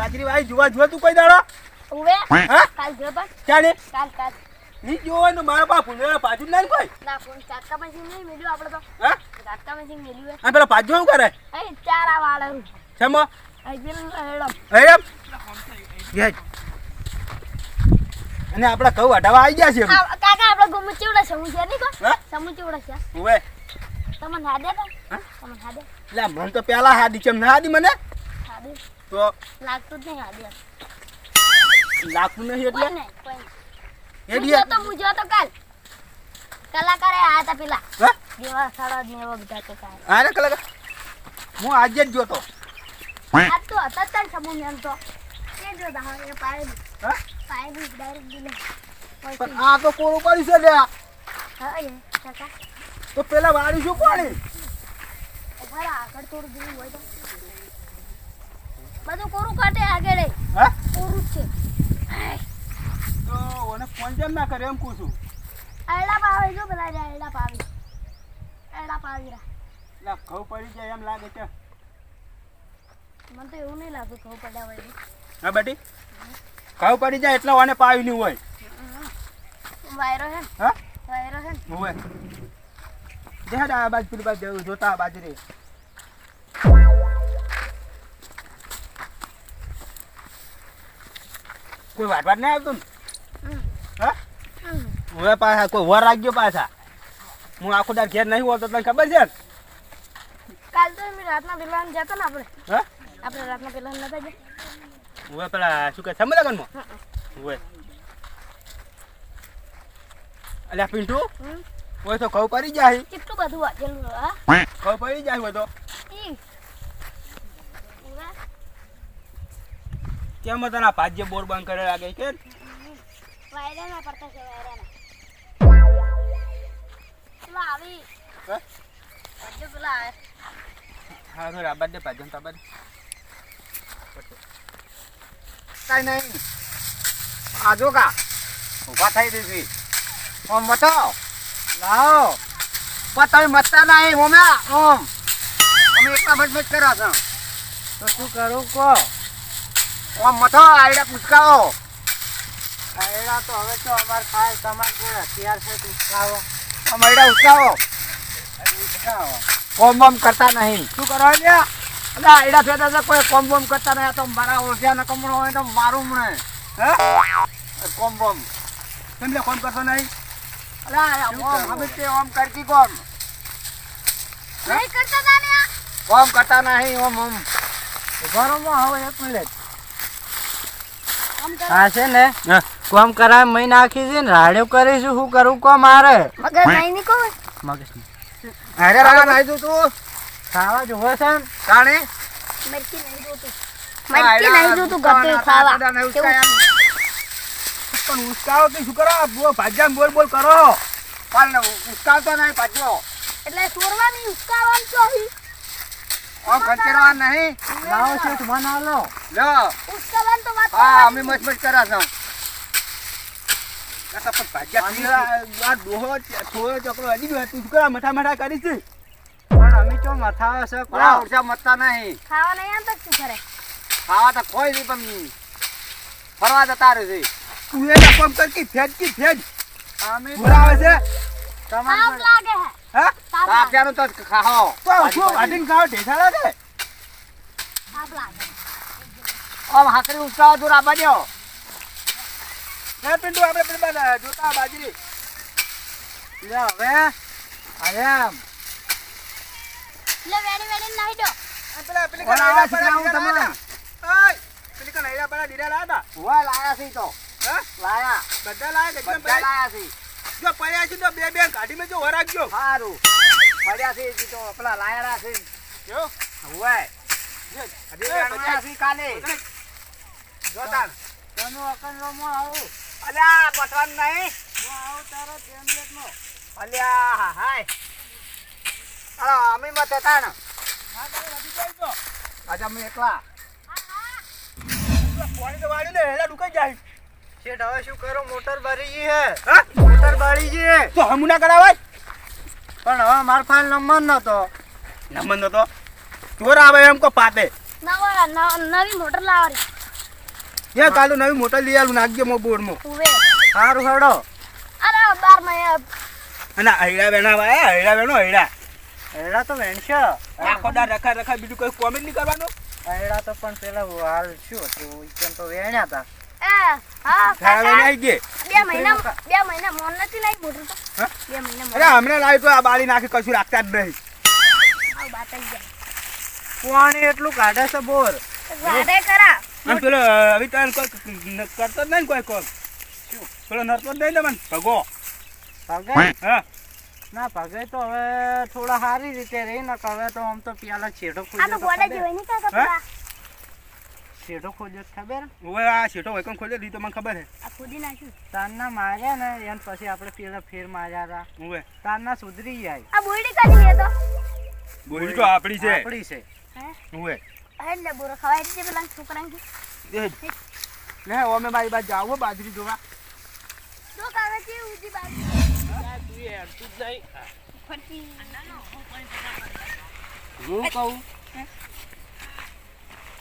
બાજરી ભાઈ જોવા જો તું કોઈ દાડો? ઉવે હા? કાલ જો બસ ચાલે કાલ કાલ. નહીં જોવા તો મારા બાપુ ને પાછું ના કોઈ ના ફોન ચાટકા મશીન નહીં મેલ્યું આપણે તો. હા? ચાટકા મશીન મેલ્યું હા પેલા પાછું શું કરે? એ ચારા વાળા હેડમ. હેડમ? યે અને આપણા ઘઉં હટાવા આવી ગયા છે કાકા આપણે ગમુ ચેવડા છે નહીં કો ચેવડા છે. ઓવે તમને હાદે તો? હા? તમને હાદે? મને તો પેલા હાદી ચમ ના હાદી મને? હાદે. તો લાગતું જ નહીં હાદે લાગતું નહીં એટલે? કોઈ નહીં. હું જો તો કાલ. કલાકારે આયા હતા પેલા. હા? દેવા સાડા ને એવા બધા તો કાલ. હા કલાકાર. હું આજે જ જોતો આજ તો હતા તન સમૂહ મેમ તો. કે જો હા એ પાયેલું હા? પાયેલું ડાયરેક્ટ દિલે પણ આ તો કોરું પડી છે લ્યા? હા એ કાકા. તો પેલા વાડી શું ઊભા આગળ થોડું જેવું હોય તો બધું કોરું કાઢે આગળ એ. હા કોરું જ છે. તો ઓને ફોન કેમ ના કરે એમ કહું છું? આયડા પાવે જો બધા જે આયડા પાવી. પાવી રા એટલે ઘઉં પડી જાય એમ લાગે છે. મને તો એવું નહીં લાગતું ઘઉં પડ્યા હોય હા બેટી? ઘઉં પડી જાય એટલે ઓને પાવી નહીં હોય વાયરો હે હા? વાયરો હે? હોય. આ બાજુ પેલી બાજુ જોતા આ બાજુ રે કોઈ વાત વાત નહીં આવતું ને? હા. હવે પાછા કોઈ વર રાખજો પાછા. હું આખો દાર ઘેર નહીં હોતો તને ખબર છે ને? કાલ તો મેં રાતના પેલા જતો ને આપણે. હા? આપણે રાતના પેલા નતા ગયા. હવે પેલા શું કહે સમજ લગન હવે. અલ્યા પિન્ટુ. હોય તો કઉ પડી જાય. કેટલું બધું વાંચેલું હા? ઘઉં પડી જાય હોય તો ઈ. ઊભા. કેમ તને ભાજ્ય બોર બંધ કરે લાગે કે વાયરાના પડતા છે વાયરાના. પેલા આવી? હજુ પેલા હા તો રાબાદ દે ભાજ્ય તાબાદ કઈ નહીં. આજો કા. ઊભા થઈ દીધી ઓમ મતો લાવો. પણ તમે મતતા નહીં ઓમ્યા ઓમ. અમે એકલા મત કર્યા છો. તો શું કરું કો ઓમ મતો આઈડા પૂછકાઓ આઈડા તો હવે તો અમાર ખાસ તમાર કોઈ હથિયાર છે પૂછકાઓ આમ આઈડા ઉચકાવો કોમ બોમ કરતા નહીં. શું કરો લ્યા અલા આઈડા ફેતા છે કોઈ કોમ બોમ કરતા નહીં. આ તો મારા ઓળખ્યા ન કમણો હોય તો મારું મને હે? કોમ બોમ કેમ લે કોમ કરતો નહીં? ઓમ અમે તે ઓમ કરતી કોમ. નહીં કરતા તા કોમ કરતા નહીં ઓમ ઓમ ઘરમાં હવે એક મિનિટ. હા છે ને? કોમ કરાય મહી નાખી છે ને રાડ્યો કરીશું શું કરું કો મારે મગર નહીં નીકો નહીં. અરે રાગા નાઈ તું તું. ખાવા જોવે છે કાણે કાણી મરચી નહીં જોતું મરચી નહીં જોતું ગતું ખાવા. કેવું? પણ ઉસ્કાવો તો શું કરો? બુઓ ભાજ્યા બોલ બોલ કરો. પણ ઉસ્કાવતો નહીં ભાજ્યો. એટલે સોરવાની ઉસકાવાનું તો. ઓમ ખંચેરવા નહીં? લાવો છે મને આલો લો. ઉસ્તવન તો વાત હા અમે મચ મચ કરા છો. કાકા પણ ભાગ્યા આ ડોહો થોડો ચોકડો હજી બી તું કરા મઠા મઠા કરી છે? પણ અમે તો મથાવે છે? કોણ ઊર્જા મતતા નહીં. ખાવા નહીં આમ તો શું કરે ખાવા તો કોઈ નહીં પણ ફરવા જતા રહે છે. તું એ કામ કર કે ફેજ કે ફેજ અમે બોલાવે છે? તાપ લાગે હે. હા? તાપ લાગે. આપ્યાનું તો ખાઓ. તો શું વાટીને ખાઓ ઢેસાડા છે તાપ લાગે. આમ હાકરી ઉસકાવા દૂર આબા દ્યો ને પિન્ટુ આપણે પેલી જોતા બાજરી. લે હવે અરે આમ એટલે વેડી વેડી નાહી દો. પેલા પેલી કનાઈડા પડા શીખવાડું ડીડા લાયા ઓય પેલી કનાઈડા પડા ડીડા લાયા હોય લાયા છે તો. હા? લાયા. બધા લાયા બધા જો પડ્યા છે તો બે બે કાઢી મેં જો વરાગજો સારું પડ્યા છે તો પેલા લાયરા છે. જો હોય કાલે જોતા તનું અકંડમાં આવું. અલ્યા પટવાનું નહીં. હું આવું તારો ટેમ્પલેટમાં અલ્યા હાય. અલા અમે મત હતા ને. હા તમે વધી જાય તો. આજે અમે એકલા. પાણી તો વાળ્યું ને હેલા ડુકાઈ જાય. શેઠ હવે શું કરો? મોટર ભરી ગઈ હે? મોટર ભરી ગઈ હે. તો હમું ના કરાવાય પણ હવે મારો પાસે નંબર નતો. નમન તો ચોર આવે એમ કો પાતે નવા મોટર લાવવાની. એ કાલે નવી મોટર લઈ આલું નાખજે મો બોર્ડમાં. ઉવે. સારું હેડો. અરે બારમાં અને હૈડા બેના ભાઈ હૈડા બેનો હૈડા. હૈડા તો વેણશો. આખો દાર રખા રખા બીજું કોઈ કોમેન્ટ નહીં કરવાનું? હૈડા તો પણ પેલા હાલ શું હતું? કેમ તો વેણ્યા હતા એ હા ખાવા કાકા આવી ગઈ બે મહિના બે મહિના મોન નથી લાવી મોટર તો. હા? બે મહિના મોન. અરે હમણાં લાવી તો આ બાળી નાખી કશું રાખતા જ નહીં. આવ બાત આવી ગયા પાણી એટલું કાઢે છે બોર. વાડે કરા અને પેલો હવે તને કોઈ ન- કરતો જ નહીં કોઈ કોમ પેલો નરતો જ નહીં ને ભગો. હા. ના ભાગે તો હવે થોડા સારી રીતે રહી ને હવે તો આમ તો પેલા છેડો આ તો ખોલ્યો ખબર? જોઈ હે? ખોલ્યો તો હવે આ શેઠો વૈકમ ખોલે દી તો મને ખબર છે આ ખોદી નાખ્યું? તારના માર્યા ને એને પછી આપણે પેલા ફેર માર્યા હતા હવે તારના સુધરી જાય. આ બોલડી કાઢી લે તો? બોલી તો આપણી છે. આપણી છે. હે? હવે એટલે બોરો ખવાય છે પેલા છોકરાને લે અમે મારી બાજુ જાવ બાજરી જોવા. જો કાવે છે ઉજી બાજુ ફરતી હું? કહું?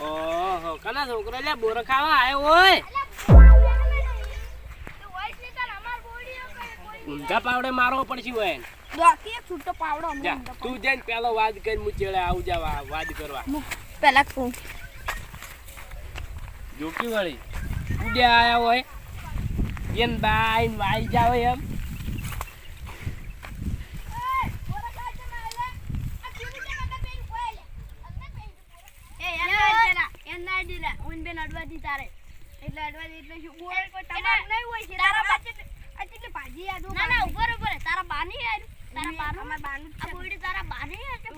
ઓહો કના છોકરો લે બોર ખાવા આયો હોય. ઊંધા પાવડે મારવો પડશે હોય. છૂટો પાવડો તું જઈને પેલો વાદ કરીને હું ચેડે આવું જા વા- વાદ કરવા. પેલા કહું. જોકી વળી. ઉડે આયા હોય. એન બાઈન વાઈ જાવ એમ એ એના એના બેન અડવાજી તારે. એટલે અડવાજી એટલે શું? બોલ કોઈ તમાર નહીં હોય છે. તારા પાસે એટલે ભાજી આદુ ના ના ઉપર ઉપર તારા બાની આદુ તારા બાનું. અમાર બાનું આ બોડી તારા બાની છે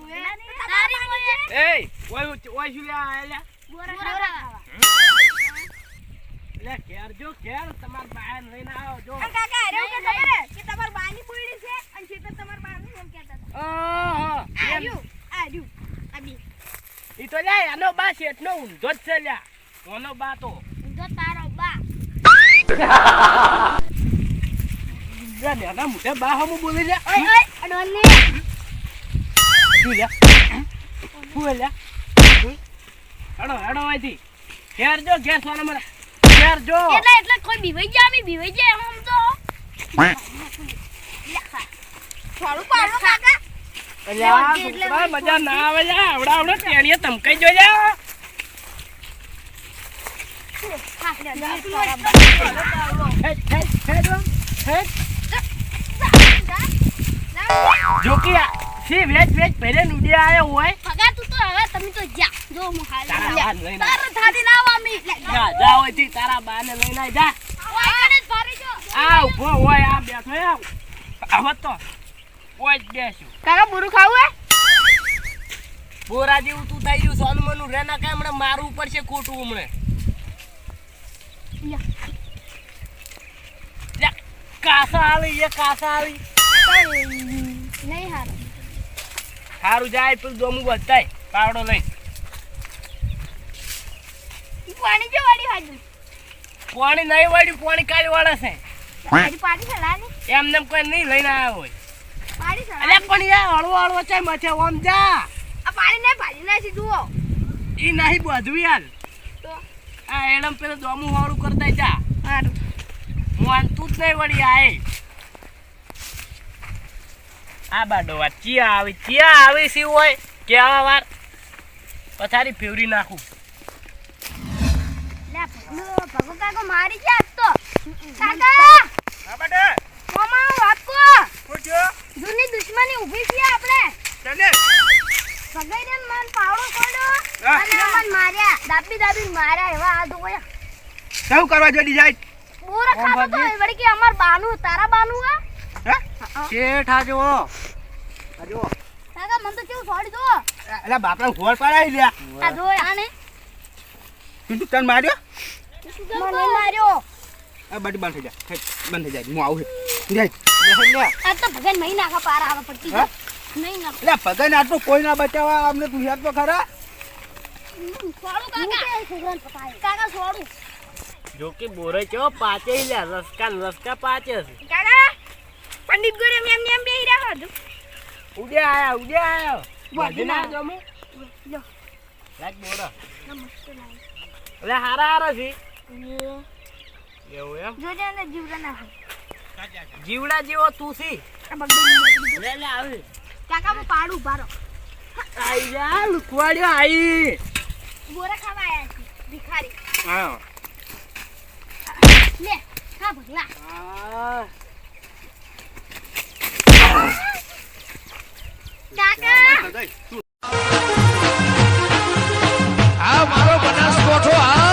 તારી મોય એ ઓય ઓય શું લે આયા લે? બોરા લે ઘેર જો ઘેર. તમાર બાયન લઈને આવો જો. કાકા અરે કે ખબર કે તમાર બાની છે? અને છે તમાર બાનું એમ કહેતા હતા. ઓહો એમ. આર્યુ આર્યુ આબી ઈ તો લે એનો બા શેઠનો ઊંધો જ છે લ્યા. ઓનો બા તો તારો બા નેના મોઢે બા હમ બોલી લે. ઓય ઓય અડોને શું લે. શું લે. હેડો હેડો અહીંથી. ઘેર જો ઘેર સોના મને ઘેર જો. એટલે એટલે કોઈ બીવાઈ જાય અમે બીવાઈ જાય હમ તો. થોડું પાડો કાકા. અલ્યા મજા ના આવે આવડા આવડા ટેણીએ તમકાઈ જો લે હેડ હેડ હેડ હેડ જોકી આ સી વેચ વેચ પહેરે ઉડી આયો હોય? ભગા તું તો હવે તમે તો જા. જો હું હાલ તારા જા. બાને લઈને તારે થાતી ના આવા જા. જા જા હોયથી તારા બાને લઈને આય જા. ઓય કણે જો. આ ઊભો હોય આ બેઠો હે આવો. તો ઓય જ બેસ્યું કાકા બુરુ ખાવું હે? બોરા જેવું તું થઈ ગયું સોનું મનું રે ના કાંઈ હમણાં મારવું પડશે ખોટું હમણે. લ્યો. લે, કાસા આવી એ કાસા નહીં હારું સારું જાય પેલું દોમું બધાય પાવડો લઈ પાણી જો વાળી હાજુ પાણી નહીં વાળ્યું પાણી કાઢી વાળે છે પાણી એમને કોઈ નહીં લઈને આવ્યા હોય પાણી પણ યાર હળવો હળવો છે મથે ઓમ જા આ પાણી નહીં ભાજી નાખી જુઓ એ નહીં બધું યાર તો આ એડમ પેલું દોમું વાળું કરતા જા. માનતું જ નહીં વળી આય. આ બાડો વાત ચિયા આવી ચિયા આવી સી હોય? કેવા વાર? પથારી ફેવરી નાખું. ભગો કાકો મારી છે આજ તો. કાકા! હા બેટે મામા જૂની દુશ્મની ઊભી છે આપણે. ચાલે. સગાઈને મન પાવડો પડ્યો. અને મન માર્યા દાબી દાબી માર્યા એવા આ કોઈ શું કરવા જોડી જાય બોરા ખાતો તો એ વળી કે અમાર બાનું તારા બાનું આ? હા? શેઠ આ જુઓ. આ જો કાકા મન તો કેવું છોડી દો. અલા બાપરા ઘોર પાડાઈ લ્યા. આ જો આને? તું તને માર્યો? મને માર્યો? આ બાટી બંધ થઈ જાય બંધ થઈ જાય હું આવું જાય આ તો ભગવાન મહી નાખા પાર આવે પડતી હા? નહીં એટલે ભગન આટલું કોઈ ના બચાવવા અમને તું યાદ તો ખરા? કાકા. છોડું. જો કે બોરે ચો પાચે લે રસકા રસકા પાચે છે. કાકા પંડિત ગોરે મેમ ને એમ બેહી રહ્યા હતું ઉડે આયા ઉડે આયા. વધુ ના જમો? લો લાગ બોરા નમસ્તે લે હારા હારા છે. એવું એમ? જોજે ને જીવડા ના જીવડા જેવો તું સી. લે લે આવી. કાકા હું પાડું ભારો આયા લુકવાડ્યો આઈ. બોરા ખાવા આયા છે ભિખારી. હા. લે ખા ભગલા કાકા. આ મારો બનાસકોઠો આ